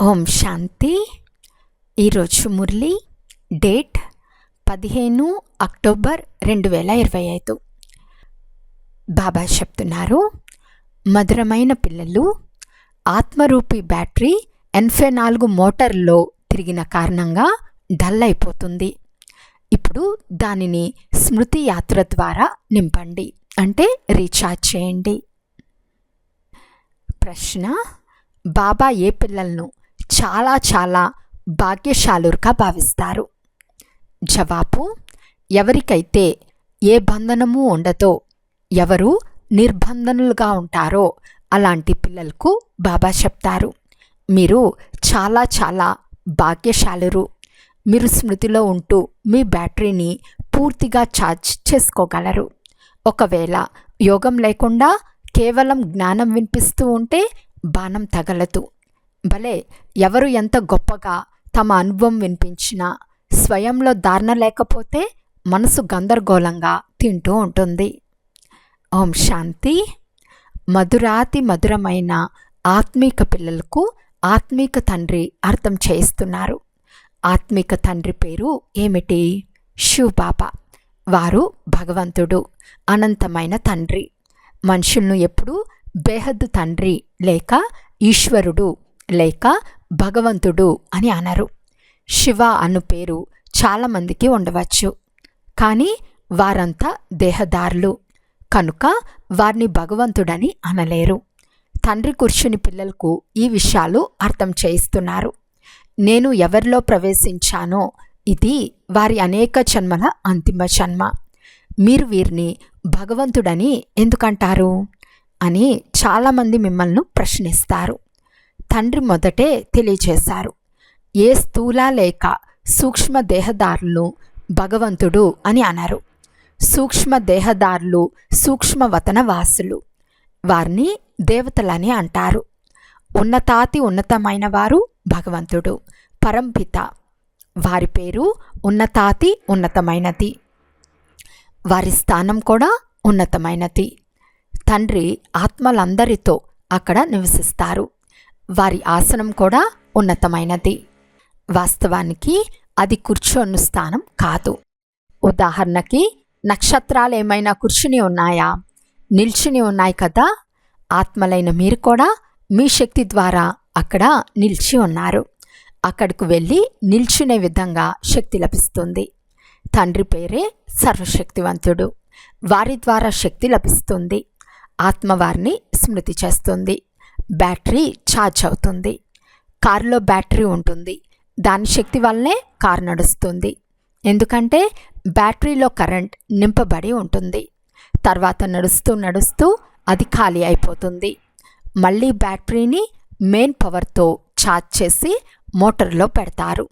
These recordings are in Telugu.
ఓం శాంతి. ఈరోజు మురళి డేట్ పదిహేను అక్టోబర్ రెండు వేల ఇరవై ఐదు. బాబా చెప్తున్నారు మధురమైన పిల్లలు ఆత్మరూపి బ్యాటరీ ఎనభై నాలుగు మోటార్లో తిరిగిన కారణంగా డల్ అయిపోతుంది. ఇప్పుడు దానిని స్మృతి యాత్ర ద్వారా నింపండి అంటే రీఛార్జ్ చేయండి. ప్రశ్న బాబా ఏ పిల్లలను చాలా చాలా భాగ్యశాలురుగా భావిస్తారు. జవాబు ఎవరికైతే ఏ బంధనము ఉండదో ఎవరు నిర్బంధనులుగా ఉంటారో అలాంటి పిల్లలకు బాబా చెప్తారు. మీరు చాలా చాలా భాగ్యశాలురు. మీరు స్మృతిలో ఉంటూ మీ బ్యాటరీని పూర్తిగా ఛార్జ్ చేసుకోగలరు. ఒకవేళ యోగం లేకుండా కేవలం జ్ఞానం వినిపిస్తూ ఉంటే బాణం తగలదు. భలే ఎవరు ఎంత గొప్పగా తమ అనుభవం వినిపించినా స్వయంలో ధారణ లేకపోతే మనసు గందరగోళంగా తింటూ ఉంటుంది. ఓం శాంతి. మధురాతి మధురమైన ఆత్మీక పిల్లలకు ఆత్మీక తండ్రి అర్థం చేయిస్తున్నారు. ఆత్మిక తండ్రి పేరు ఏమిటి? శివబాబా వారు భగవంతుడు అనంతమైన తండ్రి. మనుషులను ఎప్పుడూ బేహద్దు తండ్రి లేక ఈశ్వరుడు లేక భగవంతుడు అని అనరు. శివ అను పేరు చాలామందికి ఉండవచ్చు. కానీ వారంతా దేహదారులు. కనుక వారిని భగవంతుడని అనలేరు. తండ్రి కూర్చుని పిల్లలకు ఈ విషయాలు అర్థం చేయిస్తున్నారు. నేను ఎవరిలో ప్రవేశించానో ఇది వారి అనేక జన్మల అంతిమ జన్మ. మీరు వీరిని భగవంతుడని ఎందుకంటారు? అని చాలామంది మిమ్మల్ని ప్రశ్నిస్తారు. తండ్రి మొదటే తెలియచేశారు. ఏ స్థూల లేక సూక్ష్మ దేహదారులు భగవంతుడు అని అన్నారు సూక్ష్మ దేహదారులు సూక్ష్మవతన వాసులు వారిని దేవతలని అంటారు. ఉన్నతాతి ఉన్నతమైన వారు భగవంతుడు పరంపిత. వారి పేరు ఉన్నతాతి ఉన్నతమైనది. వారి స్థానం కూడా ఉన్నతమైనది. తండ్రి ఆత్మలందరితో అక్కడ నివసిస్తారు. వారి ఆసనం కూడా ఉన్నతమైనది. వాస్తవానికి అది కూర్చొని స్థానం కాదు. ఉదాహరణకి నక్షత్రాలు ఏమైనా కూర్చుని ఉన్నాయా? నిల్చుని ఉన్నాయి కదా? ఆత్మలైన మీరు కూడా మీ శక్తి ద్వారా అక్కడ నిలిచి ఉన్నారు. అక్కడికి వెళ్ళి నిల్చునే విధంగా శక్తి లభిస్తుంది. తండ్రి పేరే సర్వశక్తివంతుడు. వారి ద్వారా శక్తి లభిస్తుంది. ఆత్మ వారిని స్మృతి చేస్తుంది. బ్యాటరీ ఛార్జ్ అవుతుంది. కారులో బ్యాటరీ ఉంటుంది. దాని శక్తి వల్లనే కారు నడుస్తుంది. ఎందుకంటే బ్యాటరీలో కరెంట్ నింపబడి ఉంటుంది. తర్వాత నడుస్తూ నడుస్తూ అది ఖాళీ అయిపోతుంది. మళ్ళీ బ్యాటరీని మెయిన్ పవర్తో ఛార్జ్ చేసి మోటార్లో పెడతారు.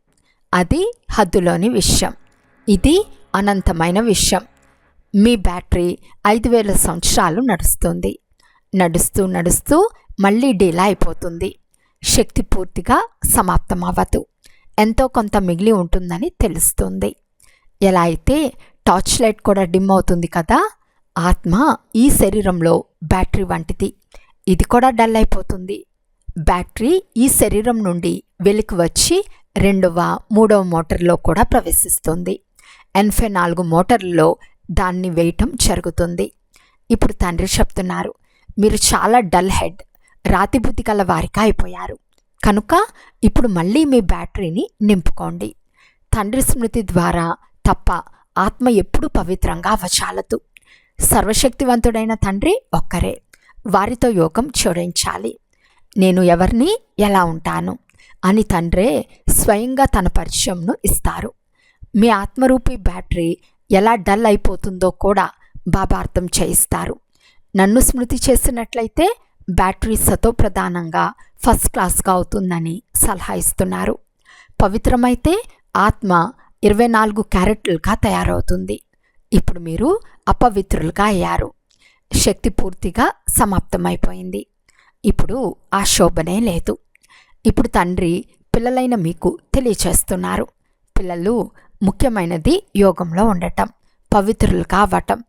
అది హద్దులోని విషయం. ఇది అనంతమైన విషయం. మీ బ్యాటరీ ఐదు వేల సంవత్సరాలు నడుస్తుంది. నడుస్తూ నడుస్తూ మళ్ళీ డీలా అయిపోతుంది. శక్తి పూర్తిగా సమాప్తం అవ్వదు ఎంతో కొంత మిగిలి ఉంటుందని తెలుస్తుంది. ఎలా అయితే టార్చ్ లైట్ కూడా డిమ్ అవుతుంది కదా ఆత్మ ఈ శరీరంలో బ్యాటరీ వంటిది. ఇది కూడా డల్ అయిపోతుంది. బ్యాటరీ ఈ శరీరం నుండి వెలికి వచ్చి రెండవ మూడవ మోటార్లో కూడా ప్రవేశిస్తుంది. ఎనభై నాలుగు మోటార్లలో దాన్ని వేయటం జరుగుతుంది. ఇప్పుడు తండ్రి చెప్తున్నారు మీరు చాలా డల్ హెడ్. రాతిబుద్ధి గల వారిగా అయిపోయారు. కనుక ఇప్పుడు మళ్ళీ మీ బ్యాటరీని నింపుకోండి. తండ్రి స్మృతి ద్వారా తప్ప ఆత్మ ఎప్పుడూ పవిత్రంగా అవచాలదు. సర్వశక్తివంతుడైన తండ్రి ఒక్కరే. వారితో యోగం చూడించాలి. నేను ఎవరిని ఎలా ఉంటాను? అని తండ్రే స్వయంగా తన పరిచయంను ఇస్తారు. మీ ఆత్మరూపి బ్యాటరీ ఎలా డల్ అయిపోతుందో కూడా బాబా అర్థం చేయిస్తారు. నన్ను స్మృతి చేసినట్లయితే బ్యాటరీ సతో ప్రధానంగా ఫస్ట్ క్లాస్గా అవుతుందని సలహా ఇస్తున్నారు. పవిత్రమైతే ఆత్మ ఇరవై నాలుగు క్యారెట్లుగా తయారవుతుంది. ఇప్పుడు మీరు అపవిత్రులుగా అయ్యారు. శక్తి పూర్తిగా సమాప్తమైపోయింది. ఇప్పుడు ఆ శోభనే లేదు. ఇప్పుడు తండ్రి పిల్లలైన మీకు తెలియచేస్తున్నారు. పిల్లలు ముఖ్యమైనది యోగంలో ఉండటం పవిత్రులుగా అవ్వటం.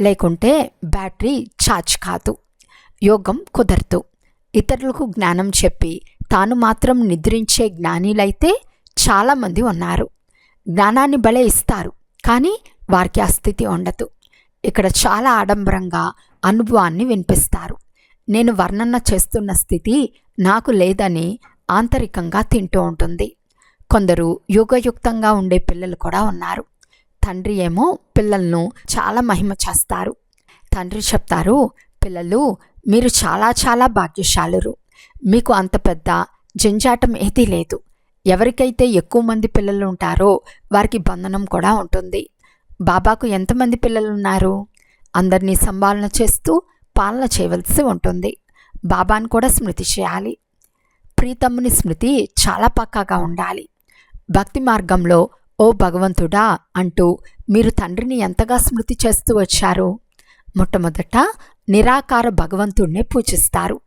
లేకుంటే బ్యాటరీ ఛార్జ్ కాదు. యోగం కుదరదు. ఇతరులకు జ్ఞానం చెప్పి తాను మాత్రం నిద్రించే జ్ఞానీలైతే చాలామంది ఉన్నారు. జ్ఞానాన్ని బలే ఇస్తారు కానీ వారికి ఆ స్థితి ఉండదు. ఇక్కడ చాలా ఆడంబరంగా అనుభవాన్ని వినిపిస్తారు. నేను వర్ణన చేస్తున్న స్థితి నాకు లేదని ఆంతరికంగా తింటూ ఉంటుంది. కొందరు యోగయుక్తంగా ఉండే పిల్లలు కూడా ఉన్నారు. తండ్రి ఏమో పిల్లలను చాలా మహిమ చేస్తారు. తండ్రి చెప్తారు పిల్లలు మీరు చాలా చాలా భాగ్యశాలురు. మీకు అంత పెద్ద జంజాటం ఏదీ లేదు. ఎవరికైతే ఎక్కువ మంది పిల్లలు ఉంటారో వారికి బంధనం కూడా ఉంటుంది. బాబాకు ఎంతమంది పిల్లలు ఉన్నారు? అందరినీ సంభాలన చేస్తూ పాలన చేయవలసి ఉంటుంది. బాబాను కూడా స్మృతి చేయాలి. ప్రీతమ్ముని స్మృతి చాలా పక్కాగా ఉండాలి. భక్తి మార్గంలో ఓ భగవంతుడా అంటూ మీరు తండ్రిని ఎంతగా స్మృతి చేస్తూ వచ్చారు? మొట్టమొదట నిరాకార భగవంతుణ్ణే పూజిస్తారు.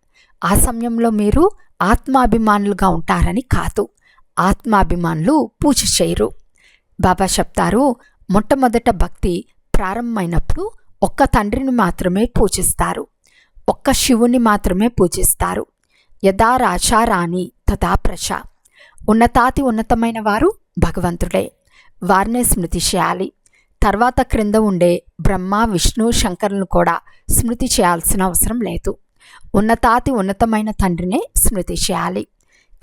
ఆ సమయంలో మీరు ఆత్మాభిమానులుగా ఉంటారని కాదు ఆత్మాభిమానులు పూజ చేయరు. బాబా చెప్తారు మొట్టమొదట భక్తి ప్రారంభమైనప్పుడు ఒక్క తండ్రిని మాత్రమే పూజిస్తారు ఒక్క శివుని మాత్రమే పూజిస్తారు. యథా రాచారాణి తథా ప్రజ. ఉన్నతాతి ఉన్నతమైన వారు భగవంతుడే. వారినే స్మృతి చేయాలి తర్వాత క్రింద ఉండే బ్రహ్మ విష్ణు శంకరులను కూడా స్మృతి చేయాల్సిన అవసరం లేదు. ఉన్నతాతి ఉన్నతమైన తండ్రినే స్మృతి చేయాలి.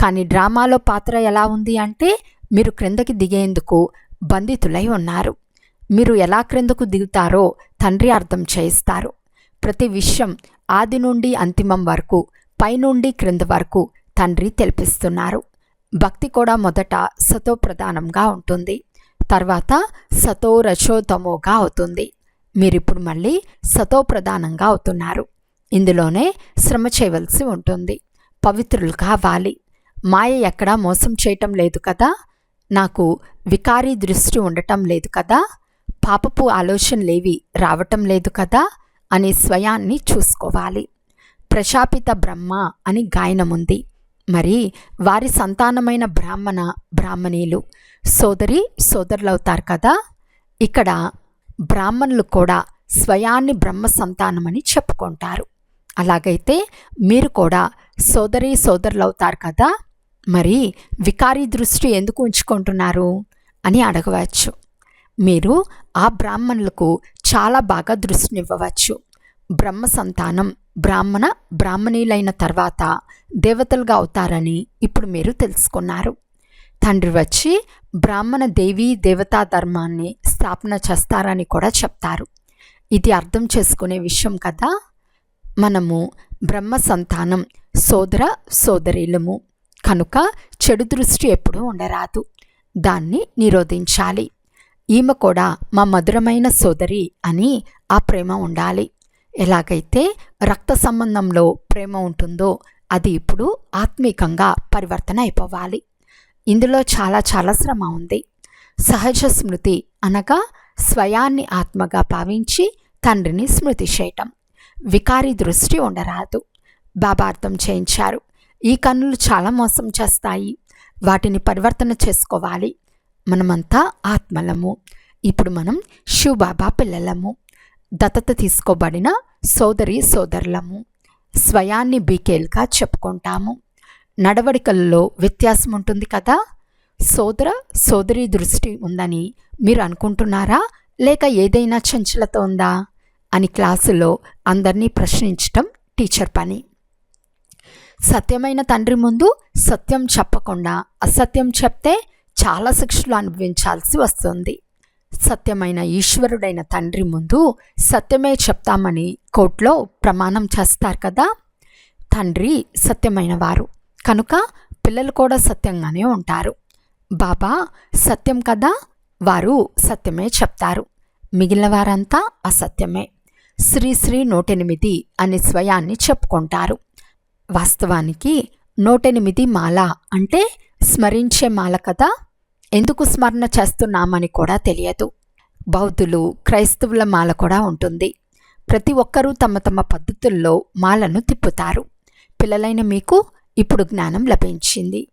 కానీ డ్రామాలో పాత్ర ఎలా ఉంది అంటే మీరు క్రిందకి దిగేందుకు బంధితులై ఉన్నారు. మీరు ఎలా క్రిందకు దిగుతారో తండ్రి అర్థం చేయిస్తారు. ప్రతి విషయం ఆది నుండి అంతిమం వరకు పైనుండి క్రింద వరకు తండ్రి తెలిపిస్తున్నారు. భక్తి కూడా మొదట సతో ప్రధానంగా ఉంటుంది. తర్వాత సతో రచోతమోగా అవుతుంది. మీరిప్పుడు మళ్ళీ సతో ప్రధానంగా అవుతున్నారు. ఇందులోనే శ్రమ చేయవలసి ఉంటుంది. పవిత్రులు కావాలి మాయ ఎక్కడా మోసం చేయటం లేదు కదా? నాకు వికారీ దృష్టి ఉండటం లేదు కదా? పాపపు ఆలోచనలేవి రావటం లేదు కదా? అనే స్వయాన్ని చూసుకోవాలి. ప్రశాపిత బ్రహ్మ అని గాయనముంది. మరి వారి సంతానమైన బ్రాహ్మణ బ్రాహ్మణీలు సోదరి సోదరులవుతారు కదా? ఇక్కడ బ్రాహ్మణులు కూడా స్వయాన్ని బ్రహ్మ సంతానమని చెప్పుకుంటారు. అలాగైతే మీరు కూడా సోదరి సోదరులవుతారు కదా? మరి వికారీ దృష్టి ఎందుకు ఉంచుకుంటున్నారు అని అడగవచ్చు. మీరు ఆ బ్రాహ్మణులకు చాలా బాగా దృష్టినివ్వవచ్చు. బ్రహ్మ సంతానం బ్రాహ్మణ బ్రాహ్మణీలైన తర్వాత దేవతలుగా అవుతారని ఇప్పుడు మీరు తెలుసుకున్నారు. తండ్రి వచ్చి బ్రాహ్మణ దేవీ దేవతా ధర్మాన్ని స్థాపన చేస్తారని కూడా చెప్తారు. ఇది అర్థం చేసుకునే విషయం కదా. మనము బ్రహ్మ సంతానం సోదర సోదరీలము. కనుక చెడు దృష్టి ఎప్పుడూ ఉండరాదు. దాన్ని నిరోధించాలి. ఈమె కూడా మా మధురమైన సోదరి అని ఆ ప్రేమ ఉండాలి. ఎలాగైతే రక్త సంబంధంలో ప్రేమ ఉంటుందో అది ఇప్పుడు ఆత్మీకంగా పరివర్తన అయిపోవాలి. ఇందులో చాలా చాలా శ్రమ ఉంది. సహజ స్మృతి అనగా స్వయాన్ని ఆత్మగా భావించి తండ్రిని స్మృతి చేయటం. వికారి దృష్టి ఉండరాదు. బాబా అర్థం చేయించారు. ఈ కన్నులు చాలా మోసం చేస్తాయి. వాటిని పరివర్తన చేసుకోవాలి. మనమంతా ఆత్మలము. ఇప్పుడు మనం శివబాబా పిల్లలము. దత్తత తీసుకోబడిన సోదరి సోదరులము స్వయాన్ని బీకేల్గా చెప్పుకుంటాము. నడవడికల్లో వ్యత్యాసం ఉంటుంది కదా? సోదర సోదరి దృష్టి ఉందని మీరు అనుకుంటున్నారా? లేక ఏదైనా చంచలత ఉందా? అని క్లాసులో అందరినీ ప్రశ్నించటం టీచర్ పని. సత్యమైన తండ్రి ముందు సత్యం చెప్పకుండా అసత్యం చెప్తే చాలా శిక్షలు అనుభవించాల్సి వస్తుంది. సత్యమైన ఈశ్వరుడైన తండ్రి ముందు సత్యమే చెప్తామని కోర్టులో ప్రమాణం చేస్తారు కదా? తండ్రి సత్యమైన వారు. కనుక పిల్లలు కూడా సత్యంగానే ఉంటారు. బాబా సత్యం కదా? వారు సత్యమే చెప్తారు. మిగిలిన వారంతా అసత్యమే. శ్రీశ్రీ నూటెనిమిది అనే స్వయాన్ని చెప్పుకుంటారు. వాస్తవానికి నూటెనిమిది మాల అంటే స్మరించే మాల కదా? ఎందుకు స్మరణ చేస్తున్నామని కూడా తెలియదు. బౌద్ధులు క్రైస్తవుల మాల కూడా ఉంటుంది. ప్రతి ఒక్కరూ తమ తమ పద్ధతుల్లో మాలను తిప్పుతారు. పిల్లలైన మీకు ఇప్పుడు జ్ఞానం లభించింది.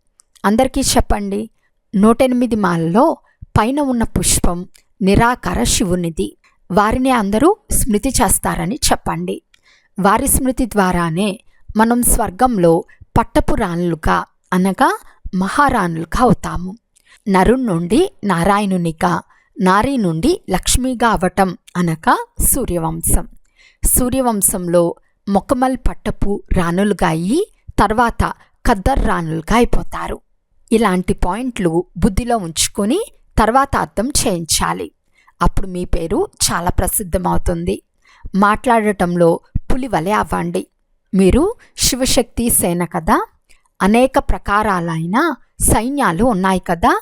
అందరికీ చెప్పండి నూటెనిమిది మాలలో పైన ఉన్న పుష్పం నిరాకార శివునిది. వారిని అందరూ స్మృతి చేస్తారని చెప్పండి. వారి స్మృతి ద్వారానే మనం స్వర్గంలో పట్టపురాణులుగా అనగా మహారాణులుగా అవుతాము. నరుణ్ నుండి నారాయణునిగా నారీ నుండి లక్ష్మిగా అవటం అనగా సూర్యవంశం. సూర్యవంశంలో మొక్కమల్ పట్టపు రాణులుగా అయ్యి తర్వాత ఖద్దర్ రాణులుగా అయిపోతారు. ఇలాంటి పాయింట్లు బుద్ధిలో ఉంచుకొని తర్వాత అర్థం చేయించాలి. అప్పుడు మీ పేరు చాలా ప్రసిద్ధమవుతుంది. మాట్లాడటంలో పులివలె అవ్వండి. మీరు శివశక్తి సేన కదా? అనేక ప్రకారాలైన సైన్యాలు ఉన్నాయి కదా?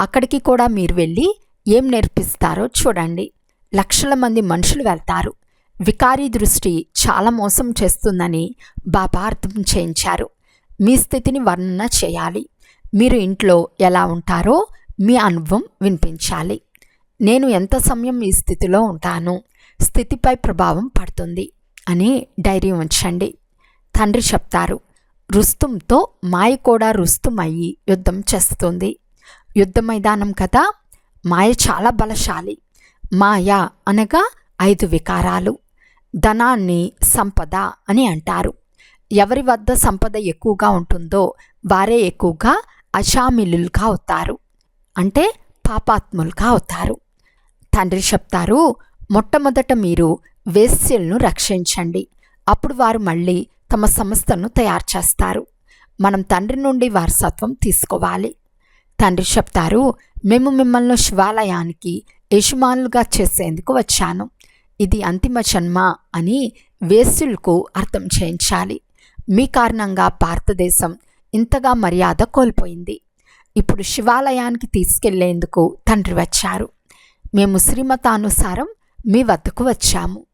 అక్కడికి కూడా మీరు వెళ్ళి ఏం నేర్పిస్తారో చూడండి. లక్షల మంది మనుషులు వెళ్తారు. వికారీ దృష్టి చాలా మోసం చేస్తుందని బాబా అర్థం చేయించారు. మీ స్థితిని వర్ణన చేయాలి. మీరు ఇంట్లో ఎలా ఉంటారో మీ అనుభవం వినిపించాలి. నేను ఎంత సమయం ఈ స్థితిలో ఉంటాను? స్థితిపై ప్రభావం పడుతుంది అని డైరీ ఉంచండి. తండ్రి చెప్తారు రుస్తుంతో మాయ కూడా రుస్తుం అయ్యి యుద్ధం చేస్తుంది. యుద్ధ మైదానం కదా? మాయ చాలా బలశాలి. మాయ అనగా ఐదు వికారాలు. ధనాన్ని సంపద అని అంటారు. ఎవరి వద్ద సంపద ఎక్కువగా ఉంటుందో వారే ఎక్కువగా అషామిలులుగా అవుతారు. అంటే పాపాత్ములుగా అవుతారు. తండ్రి చెప్తారు మొట్టమొదట మీరు వేస్యలను రక్షించండి. అప్పుడు వారు మళ్ళీ తమ సంస్థను తయారు చేస్తారు. మనం తండ్రి నుండి వారసత్వం తీసుకోవాలి. తండ్రి చెప్తారు మేము మిమ్మల్ని శివాలయానికి యజమానులుగా చేసేందుకు వచ్చాను. ఇది అంతిమ జన్మ అని వేసులకు అర్థం చేయించాలి. మీ కారణంగా భారతదేశం ఇంతగా మర్యాద కోల్పోయింది. ఇప్పుడు శివాలయానికి తీసుకెళ్ళేందుకు తండ్రి వచ్చారు. మేము శ్రీమతానుసారం మీ వద్దకు వచ్చాము.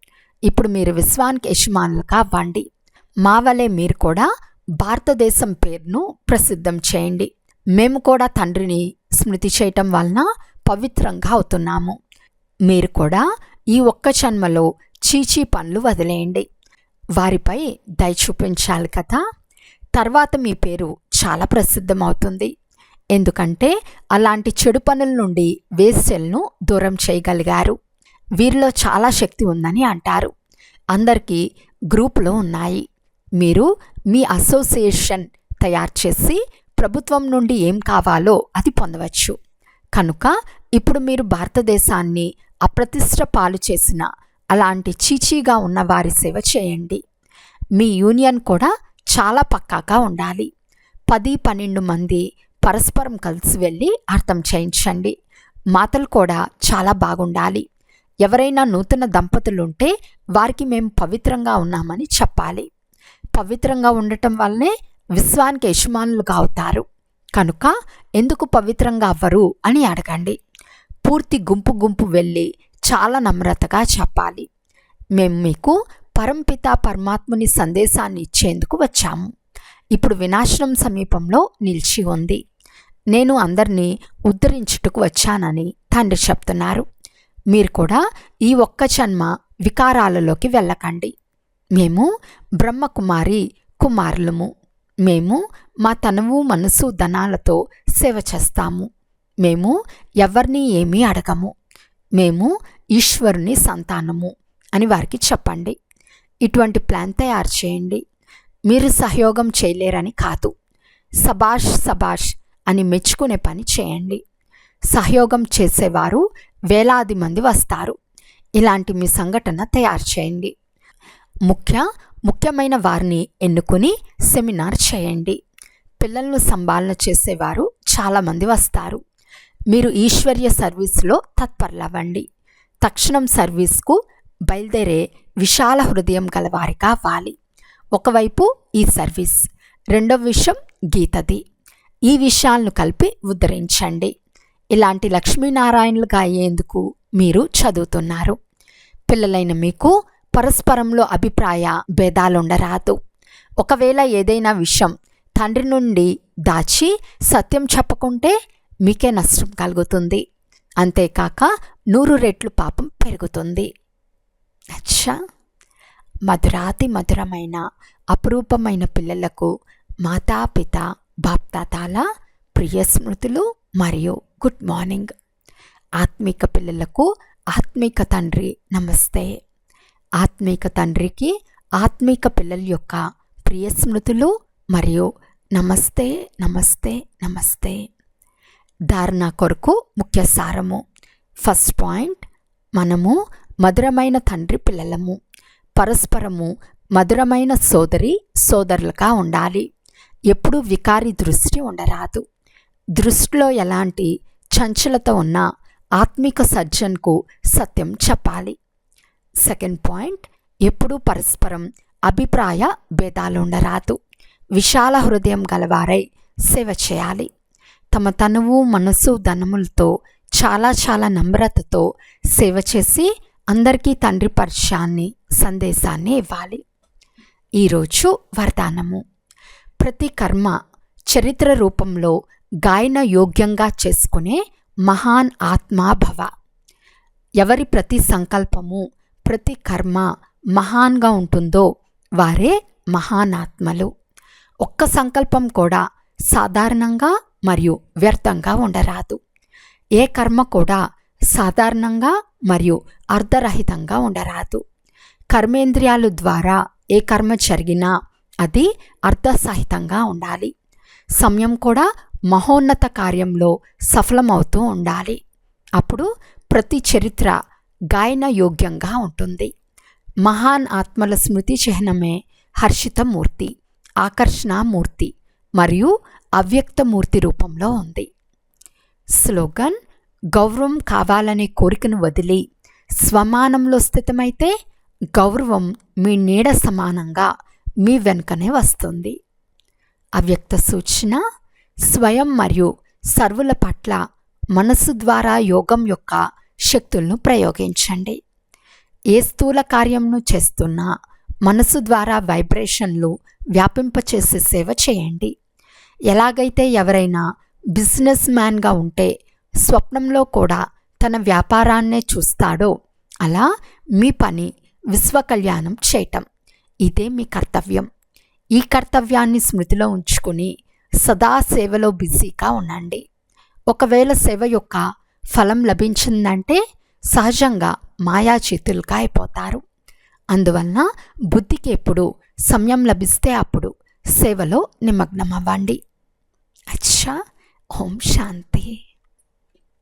ఇప్పుడు మీరు విశ్వానికి యజమానులుగా అవ్వండి. మా వలె మీరు కూడా భారతదేశం పేరును ప్రసిద్ధం చేయండి. మేము కూడా తండ్రిని స్మృతి చేయటం వలన పవిత్రంగా అవుతున్నాము. మీరు కూడా ఈ ఒక్క జన్మలో చీచీ పనులు వదిలేయండి. వారిపై దయ చూపించాలి కదా. తర్వాత మీ పేరు చాలా ప్రసిద్ధమవుతుంది. ఎందుకంటే అలాంటి చెడు పనుల నుండి వేస్యలను దూరం చేయగలిగారు. వీరిలో చాలా శక్తి ఉందని అంటారు. అందరికీ గ్రూపులు ఉన్నాయి. మీరు మీ అసోసియేషన్ తయారు చేసి ప్రభుత్వం నుండి ఏం కావాలో అది పొందవచ్చు. కనుక ఇప్పుడు మీరు భారతదేశాన్ని అప్రతిష్ట పాలు చేసిన అలాంటి చీచీగా ఉన్న వారి సేవ చేయండి. మీ యూనియన్ కూడా చాలా పక్కాగా ఉండాలి. పది పన్నెండు మంది పరస్పరం కలిసి వెళ్ళి అర్థం చేయించండి. మాటలు కూడా చాలా బాగుండాలి. ఎవరైనా నూతన దంపతులుంటే వారికి మేము పవిత్రంగా ఉన్నామని చెప్పాలి. పవిత్రంగా ఉండటం వల్లనే విశ్వానికి యజమానులుగా అవుతారు కనుక ఎందుకు పవిత్రంగా అవ్వరు అని అడగండి. పూర్తి గుంపు గుంపు వెళ్ళి చాలా నమ్రతగా చెప్పాలి. మేము మీకు పరంపిత పరమాత్ముని సందేశాన్ని ఇచ్చేందుకు వచ్చాము. ఇప్పుడు వినాశనం సమీపంలో నిలిచి ఉంది. నేను అందరినీ ఉద్ధరించుటకు వచ్చానని తండ్రి చెప్తున్నారు. మీరు కూడా ఈ ఒక్క జన్మ వికారాలలోకి వెళ్ళకండి. మేము బ్రహ్మకుమారి కుమారులము. మేము మా తనువు మనసు ధనాలతో సేవ చేస్తాము. మేము ఎవరిని ఏమీ అడగము. మేము ఈశ్వరుని సంతానము అని వారికి చెప్పండి. ఇటువంటి ప్లాన్ తయారు చేయండి. మీరు సహయోగం చేయలేరని కాదు. సబాష్ సబాష్ అని మెచ్చుకునే పని చేయండి. సహయోగం చేసేవారు వేలాది మంది వస్తారు. ఇలాంటి మీ సంఘటన తయారు చేయండి. ముఖ్య ముఖ్యమైన వారిని ఎన్నుకుని సెమినార్ చేయండి. పిల్లలను సంభాలన చేసేవారు చాలామంది వస్తారు. మీరు ఈశ్వర్య సర్వీస్లో తత్పరులవ్వండి. తక్షణం సర్వీస్కు బయలుదేరే విశాల హృదయం గలవారిగా కావాలి ఒకవైపు ఈ సర్వీస్ రెండవ విషయం గీతది. ఈ విషయాలను కలిపి ఉద్ధరించండి. ఇలాంటి లక్ష్మీనారాయణలుగా అయ్యేందుకు మీరు చదువుతున్నారు. పిల్లలైన మీకు పరస్పరంలో అభిప్రాయ భేదాలుండరాదు. ఒకవేళ ఏదైనా విషయం తండ్రి నుండి దాచి సత్యం చెప్పకుంటే మీకే నష్టం కలుగుతుంది. అంతేకాక నూరు రెట్లు పాపం పెరుగుతుంది. అచ్చా! మధురాతి మధురమైన అపురూపమైన పిల్లలకు మాతాపిత బాప్తాతాల ప్రియ స్మృతులు మరియు గుడ్ మార్నింగ్. ఆత్మిక పిల్లలకు ఆత్మిక తండ్రి నమస్తే. ఆత్మిక తండ్రికి ఆత్మిక పిల్లల యొక్క ప్రియ స్మృతులు మరియు నమస్తే నమస్తే నమస్తే. ధారణ కొరకు ముఖ్య సారము. ఫస్ట్ పాయింట్ మనము మధురమైన తండ్రి పిల్లలము. పరస్పరము మధురమైన సోదరి సోదరులుగా ఉండాలి. ఎప్పుడూ వికారి దృష్టి ఉండరాదు. దృష్టిలో ఎలాంటి చంచలత ఉన్న ఆత్మిక సజ్జన్కు సత్యం చెప్పాలి. సెకండ్ పాయింట్ ఎప్పుడూ పరస్పరం అభిప్రాయ భేదాలు ఉండరాదు విశాల హృదయం గలవారై సేవ చేయాలి. తమ తనువు మనసు ధనములతో చాలా చాలా నమ్రతతో సేవ చేసి అందరికీ తండ్రి పరిచయాన్ని సందేశాన్ని ఇవ్వాలి. ఈరోజు వరదానము. ప్రతి కర్మ చరిత్ర రూపంలో గాయన యోగ్యంగా చేసుకునే మహాన్ ఆత్మాభవ. ఎవరి ప్రతి సంకల్పము ప్రతి కర్మ మహాన్గా ఉంటుందో వారే మహానాత్మలు. ఒక్క సంకల్పం కూడా సాధారణంగా మరియు వ్యర్థంగా ఉండరాదు. ఏ కర్మ కూడా సాధారణంగా మరియు అర్ధరహితంగా ఉండరాదు. కర్మేంద్రియాలు ద్వారా ఏ కర్మ జరిగినా అది అర్ధసహితంగా ఉండాలి. సమయం కూడా మహోన్నత కార్యంలో సఫలమవుతూ ఉండాలి. అప్పుడు ప్రతి చరిత్ర గాయన యోగ్యంగా ఉంటుంది. మహాన్ ఆత్మల స్మృతి చిహ్నమే హర్షితమూర్తి ఆకర్షణామూర్తి మరియు అవ్యక్తమూర్తి రూపంలో ఉంది. స్లోగన్ గౌరవం కావాలనే కోరికను వదిలి స్వమానంలో స్థితమైతే గౌరవం మీ నీడ సమానంగా మీ వెనుకనే వస్తుంది. అవ్యక్త సూచన స్వయం మరియు సర్వుల పట్ల మనసు ద్వారా యోగం యొక్క శక్తులను ప్రయోగించండి. ఏ స్థూల కార్యంను చేస్తున్నా మనసు ద్వారా వైబ్రేషన్లు వ్యాపింపచేసే సేవ చేయండి. ఎలాగైతే ఎవరైనా బిజినెస్ మ్యాన్గా ఉంటే స్వప్నంలో కూడా తన వ్యాపారాన్నే చూస్తాడో అలా మీ పని విశ్వకళ్యాణం చేయటం. ఇదే మీ కర్తవ్యం. ఈ కర్తవ్యాన్ని స్మృతిలో ఉంచుకుని సదా సేవలో బిజీగా ఉండండి. ఒకవేళ సేవ యొక్క ఫలం లభించిందంటే సహజంగా మాయా చేతులుగా అయిపోతారు అందువలన బుద్ధికి ఎప్పుడు సమయం లభిస్తే అప్పుడు సేవలో నిమగ్నమవ్వండి. అచ్చా ఓం శాంతి.